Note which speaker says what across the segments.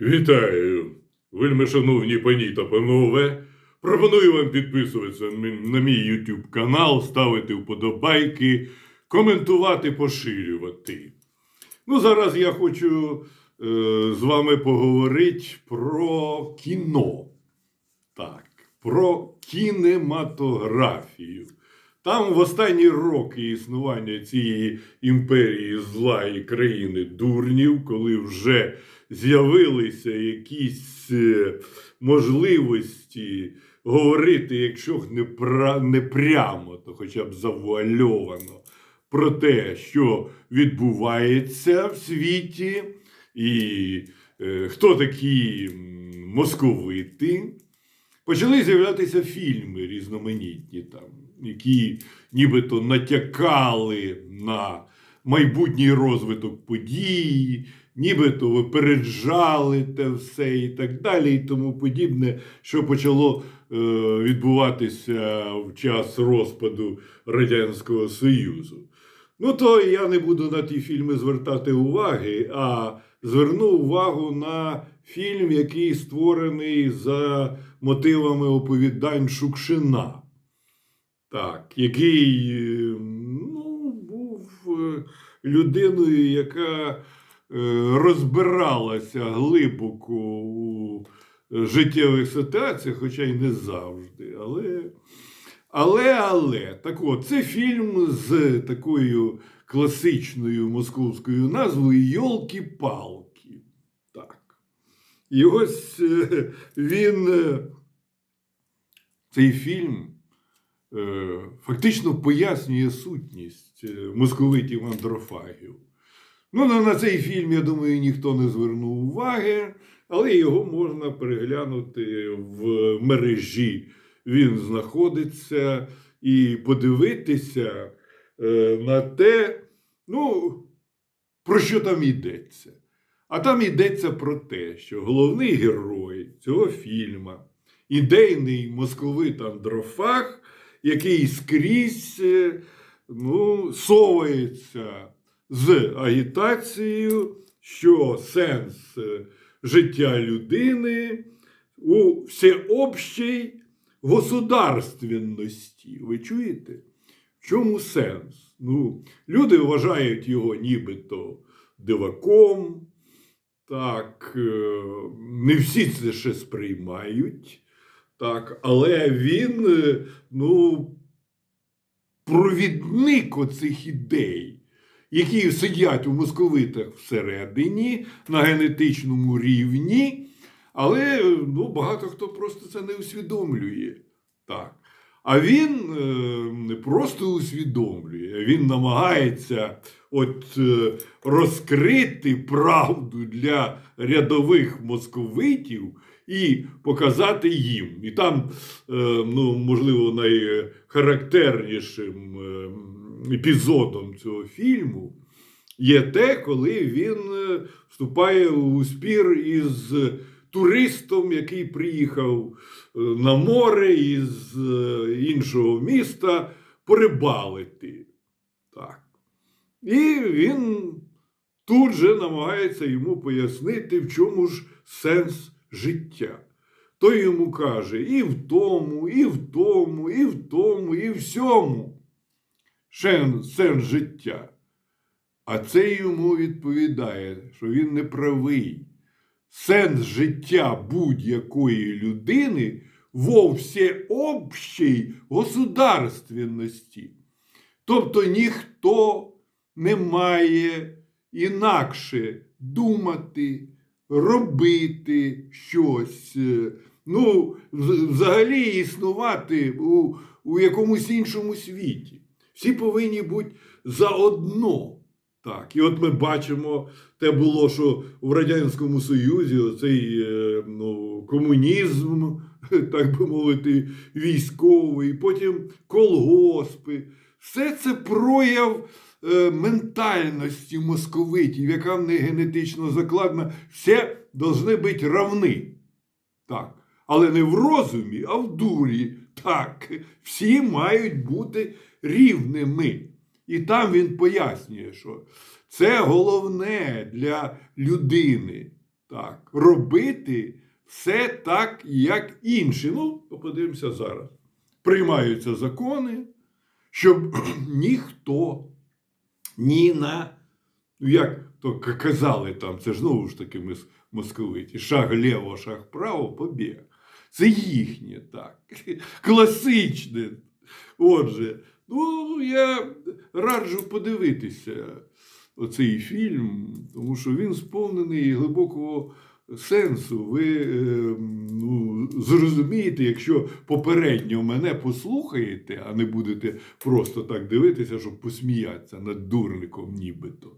Speaker 1: Вітаю, вельми шановні пані та панове. Пропоную вам підписуватися на мій YouTube канал, ставити вподобайки, коментувати, поширювати. Ну, зараз я хочу е, з вами поговорити про кіно. Так, про кінематографію. Там в останні роки існування цієї імперії зла і країни дурнів, коли вже з'явилися якісь е, можливості говорити, якщо не, пра- не прямо, то хоча б завуальовано, про те, що відбувається в світі, і е, хто такі московити. Почали з'являтися фільми різноманітні, там, які нібито натякали на майбутній розвиток подій, нібито випереджали те все і так далі, і тому подібне, що почало е, відбуватися в час розпаду Радянського Союзу. Ну, то я не буду на ті фільми звертати уваги, а зверну увагу на фільм, який створений за мотивами оповідань Шукшина. Так, який е, ну, був е, людиною, яка е, розбиралася глибоко у життєвих ситуаціях, хоча й не завжди. Але, але, але, так от, це фільм з такою класичною московською назвою Йолки-палки. Так. І ось е, він, цей фільм, фактично пояснює сутність е, московитів андрофагів. Ну, на, цей фільм, я думаю, ніхто не звернув уваги, але його можна переглянути в мережі. Він знаходиться і подивитися е, на те, ну, про що там йдеться. А там йдеться про те, що головний герой цього фільму ідейний московит андрофаг, який скрізь е, ну, совається з агітацією, що сенс е, життя людини у всеобщій государственності. Ви чуєте? В чому сенс? Ну, люди вважають його нібито диваком. Так, е, не всі це ще сприймають. Так, але він, е, ну, провідник оцих ідей, які сидять у московитах всередині на генетичному рівні, але ну, багато хто просто це не усвідомлює. Так. А він е, не просто усвідомлює, він намагається от, е, розкрити правду для рядових московитів і показати їм. І там, е, ну, можливо, найхарактернішим епізодом цього фільму є те, коли він вступає у спір із туристом, який приїхав е, на море із е, іншого міста порибалити. Так. І він тут же намагається йому пояснити, в чому ж сенс життя. Той йому каже і в тому, і в тому, і в тому, і всьому. Сенс життя. А це йому відповідає, що він не правий. Сенс життя будь-якої людини во всеобщій государственності. Тобто ніхто не має інакше думати, робити щось, ну, взагалі існувати у, у якомусь іншому світі. Всі повинні бути заодно. Так, і от ми бачимо, те було, що в Радянському Союзі цей е, ну, комунізм, так би мовити, військовий, потім колгоспи. Все це прояв е, ментальності московитів, яка в них генетично закладена. Все повинні бути равни. Так. Але не в розумі, а в дурі. Так, всі мають бути рівними. І там він пояснює, що це головне для людини. так, робити все так, як інші. Ну, подивимося зараз. Приймаються закони, щоб ніхто ні на, ну як то казали там, це ж знову ж таки ми московиті, шаг ліво, шаг право, побіг. Це їхнє так. Класичне. Отже, ну я раджу подивитися оцей фільм, тому що він сповнений глибокого сенсу. Ви е, ну, зрозумієте, якщо попередньо мене послухаєте, а не будете просто так дивитися, щоб посміятися над дурником нібито.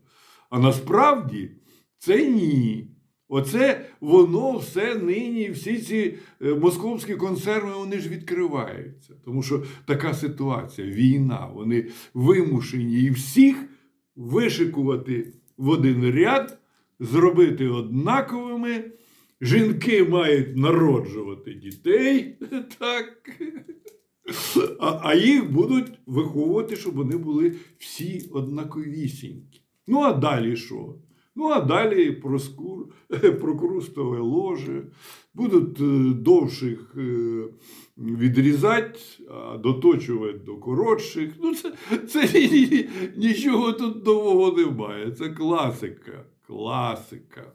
Speaker 1: А насправді це ні. Оце воно все нині, всі ці е, московські консерви, вони ж відкриваються. Тому що така ситуація, війна, вони вимушені і всіх вишикувати в один ряд, зробити однаковими. Жінки мають народжувати дітей, так. А, а їх будуть виховувати, щоб вони були всі однаковісінькі. Ну, а далі що? Ну, а далі проскур, прокрустове ложе, будуть е, довших е, відрізати, а доточувати до коротших. Ну, це, це ні- ні- нічого тут нового немає. Це класика. Класика.